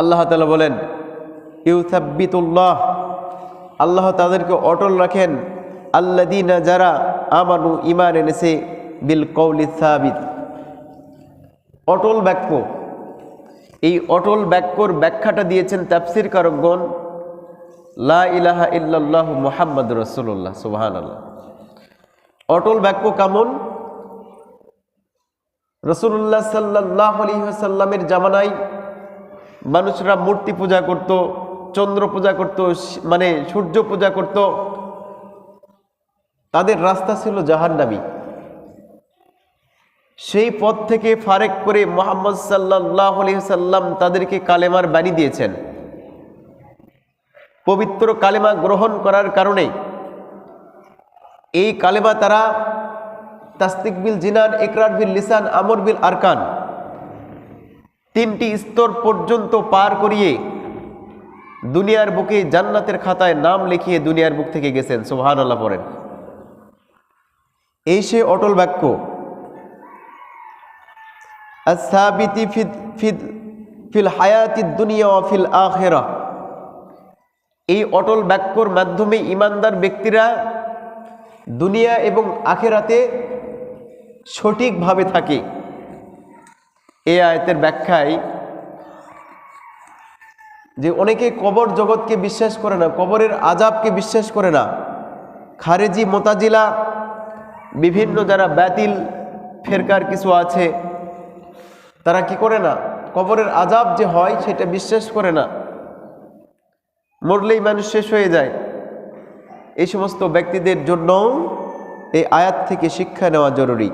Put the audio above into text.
আল্লাহ তালা বলেন, ইউসাব্বিতুল্লাহ, আল্লাহ তাদেরকে অটল রাখেন আল্লাদিনা যারা আমানু ইমান এনেছে, বিল কৌলি সাবিত। অটল বাক্য, এই অটল বাক্যর ব্যাখ্যাটা দিয়েছেন তাফসির কারকগণ, লা ইলাহা ইল্লাল্লাহ মুহাম্মদ রসুল্লাহ সুবাহান আল্লাহ অটল বাক্য কেমন? রসুল্লাহ সাল্লাহ আলহিহাসাল্লামের জামানায় মানুষরা মূর্তি পূজা করত, চন্দ্র পূজা করত মানে সূর্য পূজা করত। তাদের রাস্তা ছিল জাহান্নামী। সেই পথ থেকে ফারেক করে মোহাম্মদ সাল্লাহ সাল্লাম তাদেরকে কালেমার বাণী দিয়েছেন। পবিত্র কালেমা গ্রহণ করার কারণে এই কালেমা তারা তাস্তিক বিল জিনান একরার বিল লিসান, আমর বিল আরকান তিনটি স্তর পর্যন্ত পার করিয়ে দুনিয়ার বুকে জান্নাতের খাতায় নাম লিখিয়ে দুনিয়ার বুক থেকে গেছেন। সোহান আল্লাহ পড়েন। এই সে অটল বাক্য ফিদ ফিদ, ফিল হায়াতি দুনিয়া ফিল আখেরা এই অটল বাক্যর মাধ্যমে ইমানদার ব্যক্তিরা দুনিয়া এবং আখেরাতে সঠিকভাবে থাকে। এই আয়তের ব্যাখ্যায় যে অনেকে কবর জগৎকে বিশ্বাস করে না, কবরের আজাবকে বিশ্বাস করে না। খারেজি, মোতাজিলা, বিভিন্ন যারা ব্যাতিল ফেরকার কিছু আছে, তারা কি করে না? কবরের আজাব যে হয়, সেটা বিশ্বাস করে না। মরলেই মানুষ শেষ হয়ে যায়। এই সমস্ত ব্যক্তিদের জন্য এই আয়াত থেকে শিক্ষা নেওয়া জরুরি।